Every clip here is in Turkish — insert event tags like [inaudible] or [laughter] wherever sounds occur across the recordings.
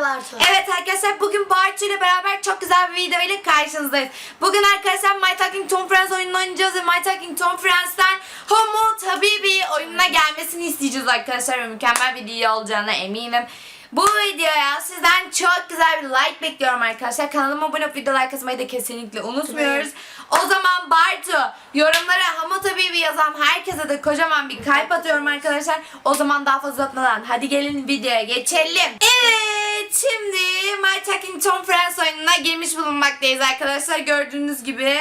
Bartu. Evet arkadaşlar bugün Bartu ile beraber çok güzel bir video ile karşınızdayız. Bugün arkadaşlar My Talking Tom Friends oyununu oynayacağız ve My Talking Tom Friends'ten Homo Tabibi oyununa gelmesini isteyeceğiz arkadaşlar ve mükemmel bir video olacağına eminim. Bu videoya sizden çok güzel bir like bekliyorum arkadaşlar. Kanalıma abone olup video like atmayı da kesinlikle unutmuyoruz. O zaman Bartu yorumlara Homo Tabibi yazan herkese de kocaman bir kalp atıyorum arkadaşlar. O zaman daha fazla uzatmadan hadi gelin videoya geçelim. Evet şimdi My Talking Tom Friends oyununa girmiş bulunmaktayız arkadaşlar. Gördüğünüz gibi.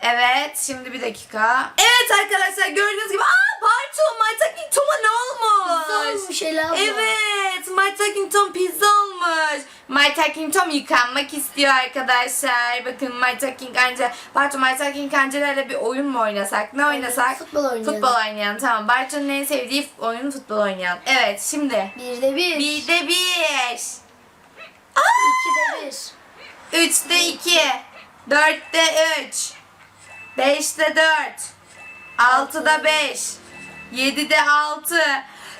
Evet şimdi bir dakika. Evet arkadaşlar gördüğünüz gibi. Aa Bartu My Talking Tom'a ne olmuş? Bir şeyler var. Evet, My Talking Tom pizza olmuş. My Talking Tom yıkanmak istiyor arkadaşlar. Bakın My Talking Anca. Bartu My Talking Angela'yla bir oyun mu oynasak? Ne oynasak? futbol oynayalım. Futbol oynayalım tamam. Bartu'nun en sevdiği oyun futbol oynayalım. Evet şimdi. Bir de bir. Bir de bir. İki de bir. Üçte iki. Dörtte üç. Beşte dört. Altıda beş. Yedide altı.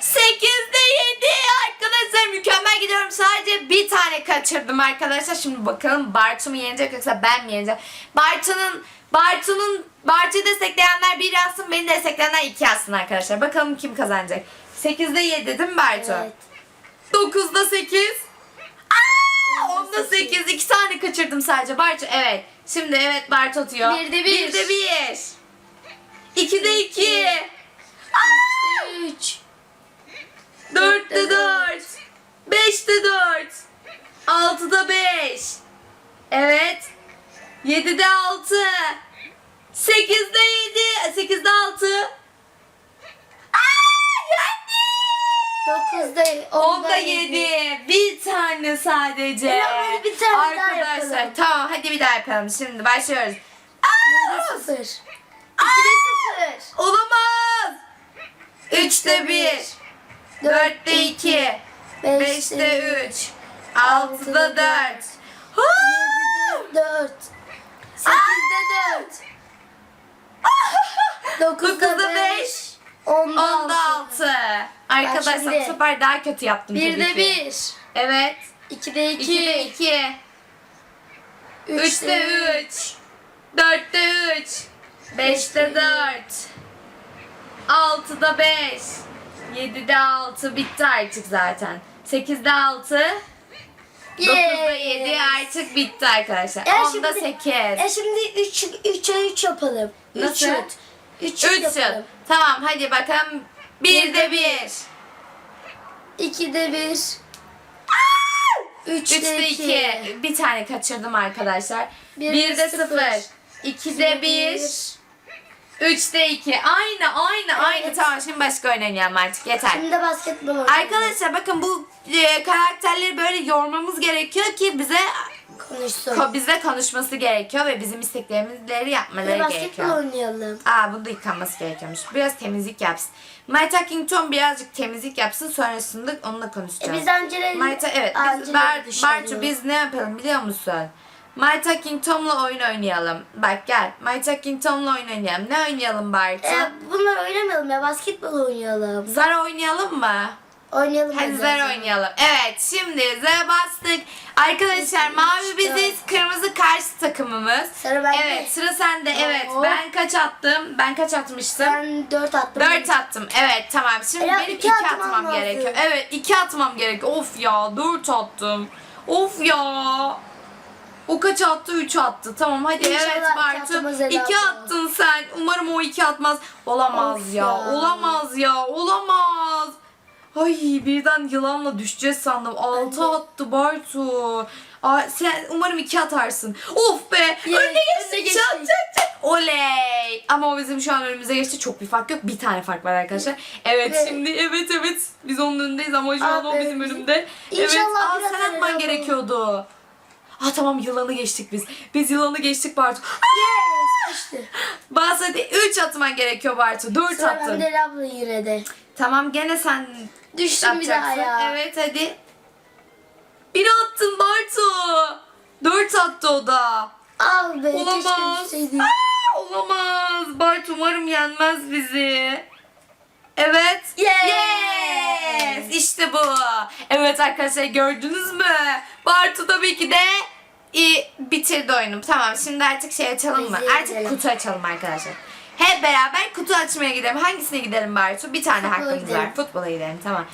Sekizde yedi. Arkadaşlar mükemmel gidiyorum. Sadece bir tane kaçırdım arkadaşlar. Şimdi bakalım Bartu mu yenecek yoksa ben mi yeneceğim? Bartu'nun Bartu'nun Bartu'yu destekleyenler bir yazsın. Beni destekleyenler iki yazsın arkadaşlar. Bakalım kim kazanacak. Sekizde yedi değil mi Bartu? Evet. 9'da 8. Aa, 10'da 8. 2 tane kaçırdım sadece. Bartu evet. Şimdi evet Bartu atıyor. Bir de bir. 1'de 1. 2'de 2. Üç. 4'te 4. 5'te 4. 6'da 5. Evet. 7'de 6. 8'de 7. 8'de 6. Aa, yendim. Dokuzda. Onda 7. Bir sadece. Ya böyle bir tane daha Arkadaşlar yapalım. tamam hadi bir daha yapalım. Şimdi başlıyoruz. Bir de sıfır. İki de sıfır. Olamaz. 3'te 1. 4'te 2. Beşte 5'te 3. 6'da 4. Yedide dört. Sekizde dört. [laughs] Dokuzda 9'da 5. beş. Onda 10'da altı. 6. Arkadaşlar şimdi- bu sefer daha kötü yaptım tabii Birde ki. bir. Evet. İkide 2'de iki. 2. 3'te 3. 4'te 3. 5'te 4. 6'da 5. 7'de 6 bitti artık zaten. 8'de 6. 9'da 7 artık bitti arkadaşlar. E 10'da şimdi- 8. E şimdi 3 3'e 3 yapalım. 3 Nasıl? şut. 3 3 şut şut. yapalım. Tamam hadi bakalım. 1'de 1. 2'de 1. 3'te 3'te 2. 2. Bir tane kaçırdım arkadaşlar. Bir 1'de de 0. sıfır. 2'de 1. 3'te 2. Aynı aynı aynı. Evet. Tamam şimdi başka oynayalım artık yeter. Şimdi de basketbol oynayalım. Arkadaşlar bakın bu e, karakterleri böyle yormamız gerekiyor ki bize konuşsun. ko, bize konuşması gerekiyor ve bizim isteklerimizi yapmaları de basketbol gerekiyor. oynayalım. Aa bunu da yıkanması gerekiyormuş. Biraz temizlik yapsın. My Talking Tom birazcık temizlik yapsın sonrasında onunla E konuşacağız. biz Angela'yı Mayta evet biz Bar. Bartu biz ne yapalım biliyor musun? My Talking Tom'la oyun oynayalım. Bak gel. My Talking Tom'la oyun oynayalım. Ne oynayalım Bartu? E, bunlar oynamayalım ya basketbol oynayalım. Zar oynayalım mı? Oynayalım. Hadi zar oynayalım. Evet şimdi zar bastık. Arkadaşlar mavi biziz. Kırmızı karşı takımımız. Sıra bende. Evet sıra sende. Evet Oo. ben kaç attım? Ben kaç atmıştım? Ben 4 attım. 4 attım. Evet tamam. Şimdi Ela, benim iki 2 atmam atmam lazım. gerekiyor. Evet 2 atmam gerekiyor. Of ya 4 attım. Of ya. O kaç attı? 3 attı. Tamam hadi İnşallah evet iki Bartu. Ela 2 abla. attın sen. Umarım o 2 atmaz. Olamaz ya. ya. Olamaz ya. Olamaz. Ay birden yılanla düşeceğiz sandım. 6 attı Bartu. Aa, sen umarım 2 atarsın. Of be. Yes, önüne geçtik. Çat çat çat. Oley. Ama o bizim şu an önümüze geçti. Çok bir fark yok. Bir tane fark var arkadaşlar. Evet Ve- şimdi evet evet. Biz onun önündeyiz ama şu an o bizim önümde. İnşallah evet. Aa, sen atman gerekiyordu. Aa tamam yılanı geçtik biz. Biz yılanı geçtik Bartu. Yes işte. Hadi 3 atman gerekiyor Bartu. 4 Sıra attın. bende abla de. Tamam gene sen Düştüm bir daha ya. Evet hadi. Bir attın Bartu. 4 attı o da. Al be. Olamaz. Keşke düşseydik. Aa, olamaz. Bart umarım yenmez bizi. Evet. Yes. Yes. İşte bu. Evet arkadaşlar gördünüz mü? Bartu tabii ki de e, bitirdi oyunu. Tamam şimdi artık şey açalım mı? Artık kutu açalım arkadaşlar. Hep beraber kutu açmaya gidelim. Hangisine gidelim Bartu? Bir tane Futbola hakkımız gidelim. var. Futbola gidelim tamam.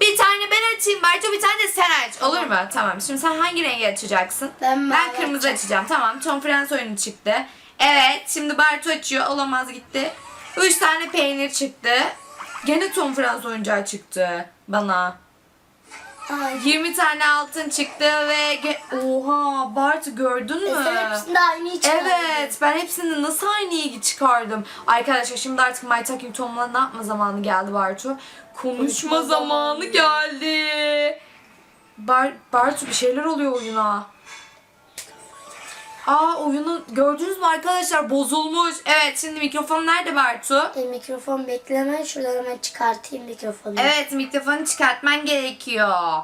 Bir tane ben açayım Bartu bir tane de sen aç. Olur mu? Tamam. Şimdi sen hangi rengi açacaksın? Ben mavi kırmızı açacağım. açacağım. Tamam. Tom Friends oyunu çıktı. Evet. Şimdi Bartu açıyor. Olamaz gitti. Üç tane peynir çıktı. Gene Tom Friends oyuncağı çıktı bana. Ay. 20 tane altın çıktı ve oha Bartu gördün mü? E sen hepsinde aynı çıkardın. Evet ben hepsini nasıl aynı ilgi çıkardım. Arkadaşlar şimdi artık My Talking Tom'la ne yapma zamanı geldi Bartu? Konuşma Konuşma zamanı zamanı. geldi. Bar Bartu bir şeyler oluyor oyuna. Aa oyunun gördünüz mü arkadaşlar bozulmuş. Evet şimdi mikrofon nerede Bartu? E, mikrofon bekleme. Şuradan hemen çıkartayım mikrofonu. Evet mikrofonu çıkartman gerekiyor.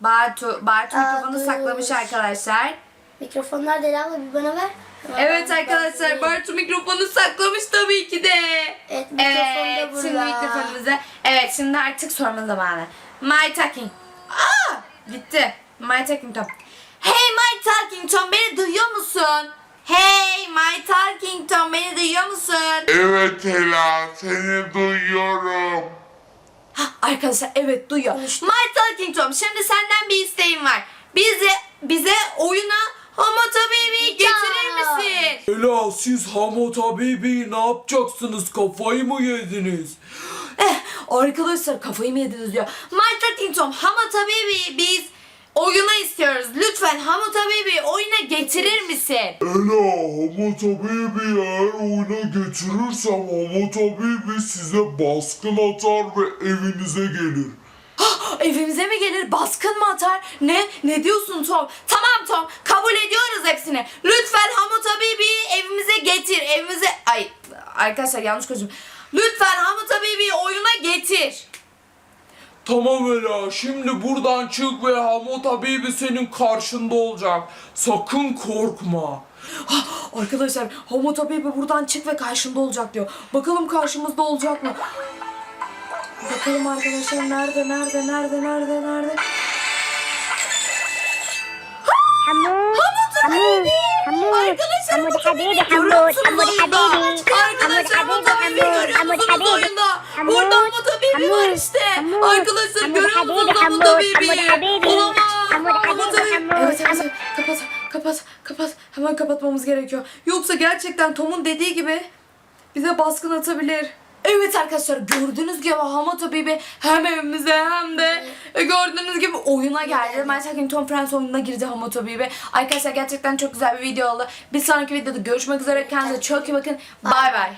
Bartu, Bartu Aa, mikrofonu dur. saklamış arkadaşlar. Mikrofon nerede Ela bir bana ver. Hemen Evet arkadaşlar. Bartu mikrofonu saklamış tabii ki de. Evet, mikrofon da Evet burada. şimdi mikrofonumuza. Evet şimdi artık sorma zamanı. My talking. Aa bitti. My talking Tom. Hey my talking Tom beni duyuyor musun? Hey my talking Tom beni duyuyor musun? Evet Ela, seni duyuyorum. Hah, arkadaşlar evet duyuyor. My talking Tom şimdi senden bir isteğim var. Bize bize oyuna Homo Baby getirir misin? Ela siz Hamota Baby ne yapacaksınız kafayı mı yediniz? Eh, arkadaşlar kafayı mı yediniz diyor. My Talking Tom, Hamata Baby biz oyuna istiyoruz. Lütfen Hamata Baby oyuna getirir misin? Ela, Hamota Baby eğer oyuna getirirsem Hamota Baby size baskın atar ve evinize gelir. Evimize mi gelir baskın mı atar? Ne? Ne diyorsun Tom? Tamam Tom kabul ediyoruz hepsini. Lütfen Hamata Baby'yi evimize getir. Evimize... Ay arkadaşlar yanlış konuştum. Lütfen Hamata Baby'yi oyuna getir. Tamam Ela şimdi buradan çık ve Hamota Baby senin karşında olacak. Sakın korkma. Ah, arkadaşlar Hamota Baby buradan çık ve karşında olacak diyor. Bakalım karşımızda olacak mı? Bakalım arkadaşlar nerede nerede nerede nerede nerede? Hamota Baby! Arkadaşlar Hamota Baby! Hamota Baby! Hamota Baby! Hamota Baby! Hamota Baby! Orada Amuda Baby var işte. Arkadaşlar görüyor musunuz Amuda Baby'yi? Olamaz. Amuda Baby. Evet evet kapat kapat kapat. Hemen kapatmamız gerekiyor. Yoksa gerçekten Tom'un dediği gibi bize baskın atabilir. Evet arkadaşlar gördüğünüz gibi Hamato Baby hem evimize hem de e, gördüğünüz gibi oyuna geldi. Manhattan Tom Friends oyununa girdi Hamato Baby. Arkadaşlar gerçekten çok güzel bir video oldu. Bir sonraki videoda görüşmek üzere. Kendinize çok iyi bakın. Bay bay.